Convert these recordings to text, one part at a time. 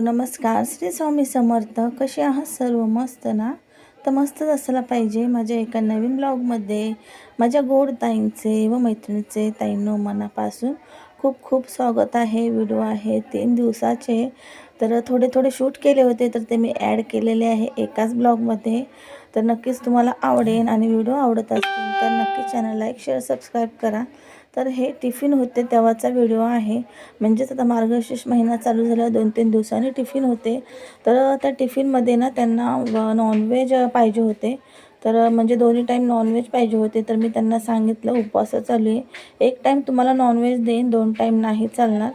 नमस्कार. श्री स्वामी समर्थ. कसे आहात सर्व? मस्त ना? तर मस्तच असायला पाहिजे माझ्या एका नवीन ब्लॉगमध्ये. माझ्या गोड ताईंचे व मैत्रिणीचे ताईंनो मनापासून खूप खूप स्वागत आहे. व्हिडिओ आहे तीन दिवसाचे. तर थोडे थोडे शूट केले होते तर ते मी ॲड केलेले आहे एकाच ब्लॉगमध्ये. तर नक्कीच तुम्हाला आवडेल आणि व्हिडिओ आवडत असतील तर नक्की चॅनल लाईक शेअर सबस्क्राईब करा. तर हे टिफिन होते तेव्हाचा व्हिडिओ आहे. म्हणजेच आता मार्गशीर्ष महिना चालू झाला दोन तीन दिवसांनी टिफिन होते. तर त्या टिफिनमध्ये ना त्यांना नॉनव्हेज पाहिजे होते. तर म्हणजे दोन्ही टाईम नॉनव्हेज पाहिजे होते. तर मी त्यांना सांगितलं उपवास चालू आहे. एक टाईम तुम्हाला नॉनव्हेज देईन दोन टाईम नाही चालणार.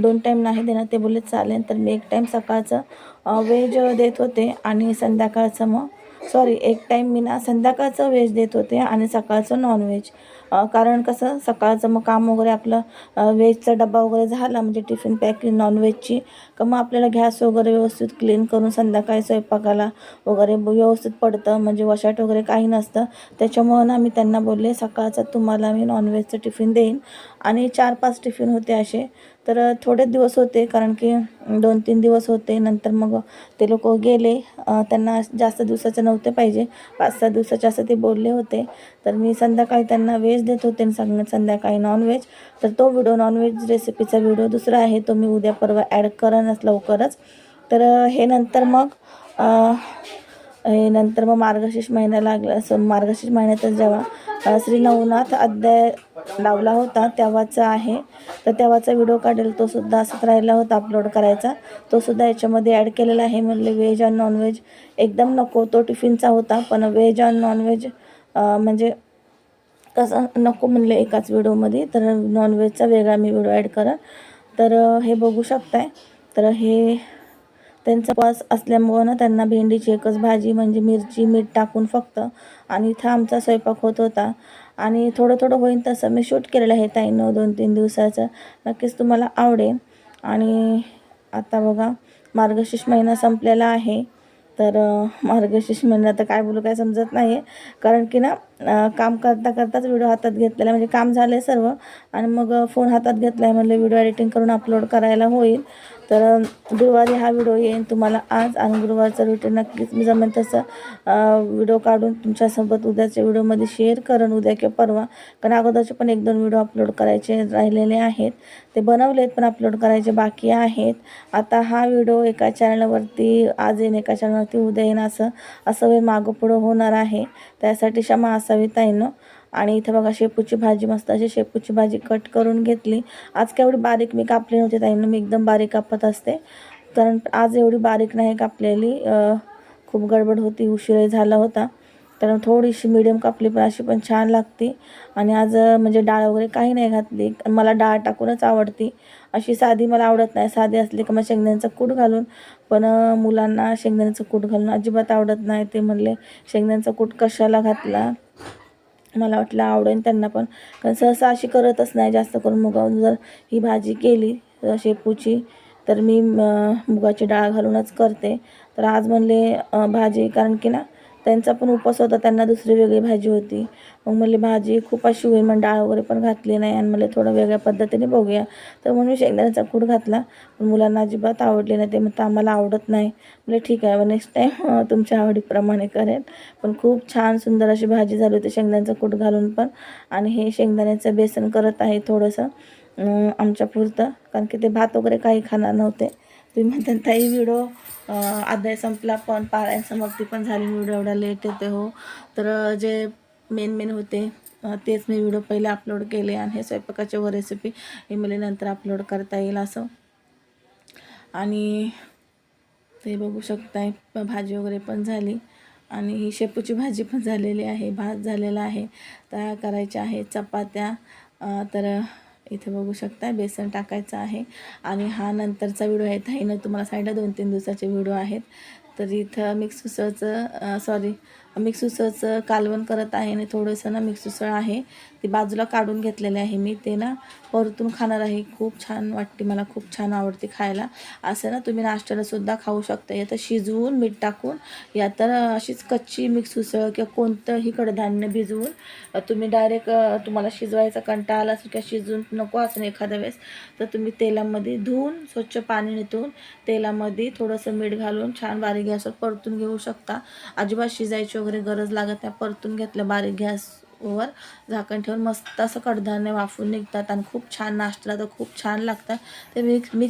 दोन टाईम नाही देणार ते बोलले चालेल. तर मी एक टाईम सकाळचं व्हेज देत होते आणि संध्याकाळचं मग सॉरी एक टाईम मी ना संध्याकाळचं व्हेज देत होते आणि सकाळचं नॉनव्हेज कारण कसं सकाळचं मग काम वगैरे आपलं व्हेजचा डबा वगैरे झाला म्हणजे टिफिन पॅकिंग नॉनव्हेजची का मग आपल्याला गॅस वगैरे व्यवस्थित क्लीन करून संध्याकाळी स्वयंपाकाला वगैरे व्यवस्थित पडतं म्हणजे वशाट वगैरे काही नसतं. त्याच्यामुळं ना मी त्यांना बोलले सकाळचं तुम्हाला मी नॉनव्हेजचं टिफिन देईन. आणि चार पाच टिफिन होते असे. तर थोडेच दिवस होते कारण की दोन तीन दिवस होते. नंतर मग ते लोक गेले. त्यांना जास्त दिवसाचे नव्हते पाहिजे. पाच सहा दिवसाचे असं ते बोलले होते. तर मी संध्याकाळी त्यांना व्हेज देत होते आणि संग संध्याकाळी नॉनव्हेज तर तो व्हिडिओ नॉनव्हेज रेसिपीचा व्हिडिओ दुसरा आहे. तो मी उद्या परवा ॲड करेनच लवकरच. तर हे नंतर मग नंतर मग मार्गशीर्ष महिना लागला. असं मार्गशीर्ष महिन्यातच जेव्हा श्री नवनाथ अध्याय लावला होता तेव्हाचा आहे. तर तेव्हाचा व्हिडिओ काढेल तो सुद्धा असंच राहिला होता अपलोड करायचा. तो सुद्धा याच्यामध्ये ॲड केलेला आहे. म्हणले व्हेज आणि नॉनव्हेज एकदम नको तो टिफिनचा होता पण व्हेज आणि नॉनव्हेज म्हणजे कसं नको म्हणलं एकाच व्हिडिओमध्ये. तर नॉनव्हेजचा वेगळा मी व्हिडिओ ॲड करा तर हे बघू शकताय. तर हे त्यांचा पास असल्यामुळं ना त्यांना भेंडीची एकच भाजी म्हणजे मिरची मीठ टाकून फक्त आणि इथं आमचा स्वयंपाक होत होता. आणि थोडं थोडं होईन तसं मी शूट केलेलं आहे ताईनं दोन तीन दिवसाचं. नक्कीच तुम्हाला आवडेल. आणि आता बघा मार्गशीर्ष महिना संपलेला आहे. तर मार्गशीर्ष महिना तर काय बोलू काय समजत नाही आहे कारण की ना काम करता करताच व्हिडिओ हातात घेतलेला म्हणजे काम झालं आहे सर्व. आणि मग फोन हातात घेतला आहे म्हणलं व्हिडिओ एडिटिंग करून अपलोड करायला होईल. तर गुरुवारी हा व्हिडिओ येईन तुम्हाला आज आणि गुरुवारचा रुटीन नक्कीच मी जमेल तसं. व्हिडिओ काढून तुमच्यासोबत उद्याच्या व्हिडिओमध्ये शेअर करेन उद्या किंवा परवा. कारण अगोदरचे पण एक दोन व्हिडिओ अपलोड करायचे राहिलेले आहेत. ते बनवलेत पण अपलोड करायचे बाकी आहेत. आता हा व्हिडिओ एका चॅनलवरती आज येईन एका चॅनलवरती उद्या येईन असं असं वेळ मागं पुढं होणार आहे. त्यासाठी क्षमा असावी ताईनं. आणि इथं बघा शेपूची भाजी मस्त अशी शेपूची भाजी कट करून घेतली. आज काय एवढी बारीक मी कापली नव्हती ताईनं मी एकदम बारीक कापत असते. कारण आज एवढी बारीक नाही कापलेली. खूप गडबड होती उशीरही झाला होता. तर थोडीशी मिडियम कापली पण अशी पण छान लागते. आणि आज म्हणजे डाळ वगैरे काही नाही घातली. मला डाळ टाकूनच आवडती. अशी साधी मला आवडत नाही. साधी असली का मग शेंगदाण्याचं कूट घालून पण मुलांना शेंगदाण्याचं कूट घालून अजिबात आवडत नाही. ते म्हणले शेंगदाण्याचा कूट कशाला घातला? मला वाटलं आवडेल त्यांना पण. कारण सहसा अशी करतच नाही जास्त करून मुगावून. जर ही भाजी केली शेपूची तर मी मुगाची डाळ घालूनच करते. तर आज म्हणले भाजी. कारण की ना त्यांचा पण उपवास होता त्यांना दुसरी वेगळी भाजी होती. मग म्हणले भाजी खूप अशी होईल मग डाळ वगैरे पण घातली नाही आणि मला थोडं वेगळ्या पद्धतीने बघूया. तर म्हणून मी शेंगदाण्याचा कूड घातला. पण मुलांना अजिबात आवडली नाही. ते म्हणतं आम्हाला आवडत नाही. म्हणजे ठीक आहे नेक्स्ट टाईम तुमच्या आवडीप्रमाणे करेन. पण खूप छान सुंदर अशी भाजी झाली होती शेंगदाण्याचं कूट घालून पण. आणि हे शेंगदाण्याचं बेसन करत आहे थोडंसं आमच्या पुरतं. कारण की ते भात वगैरे काही खाणार नव्हते. तुम्ही म्हणतात ताई व्हिडिओ अध्याय संपला पण पारायण समाप्ती पण झाली व्हिडिओ एवढा लेट येते हो. तर जे मेन मेन होते तेच मी व्हिडिओ पहिले अपलोड केले आणि हे स्वयंपाकाचे व रेसिपी हे मला नंतर अपलोड करता येईल असं. आणि ते बघू शकताय भाजी वगैरे पण झाली. आणि ही शेपूची भाजी पण झालेली आहे भात झालेला आहे. तयार करायच्या आहे चपात्या तर इथे बघू शकता बेसन टाकायचं आहे. आणि हा नंतरचा व्हिडिओ आहे. ताईनं तुम्हाला साईडला दोन तीन दिवसाचे व्हिडिओ आहेत. तर इथं मिक्स उसळचं सॉरी मिक्स उसळचं कालवण करत आहे आणि थोडंसं ना मिक्स उसळ आहे. ती बाजूला काढून घेतलेले आहे मी. ते ना परतून खाणार आहे. खूप छान वाटते. मला खूप छान आवडते खायला. असं ना तुम्ही नाश्त्याला सुद्धा खाऊ शकता. या तर शिजवून मीठ टाकून या तर अशीच कच्ची मिक्स उसळ किंवा कोणतंही कडधान्य भिजवून तुम्ही डायरेक्ट तुम्हाला शिजवायचा कंटाळा आला असेल किंवा शिजवून नको असं एखाद्या वेळेस तर तुम्ही तेलामध्ये धुवून स्वच्छ पाणी नेतून तेलामध्ये थोडंसं मीठ घालून छान बारीक गॅसवर परतून घेऊ शकता. अजिबात शिजायची वगैरे गरज लागत नाही. परतून घेतलं बारीक गॅसवर झाकण ठेवून मस्त असं कडधान्य वाफून निघतात आणि खूप छान नाश्त्याला तर खूप छान लागतात. ते मिक्स मिक्स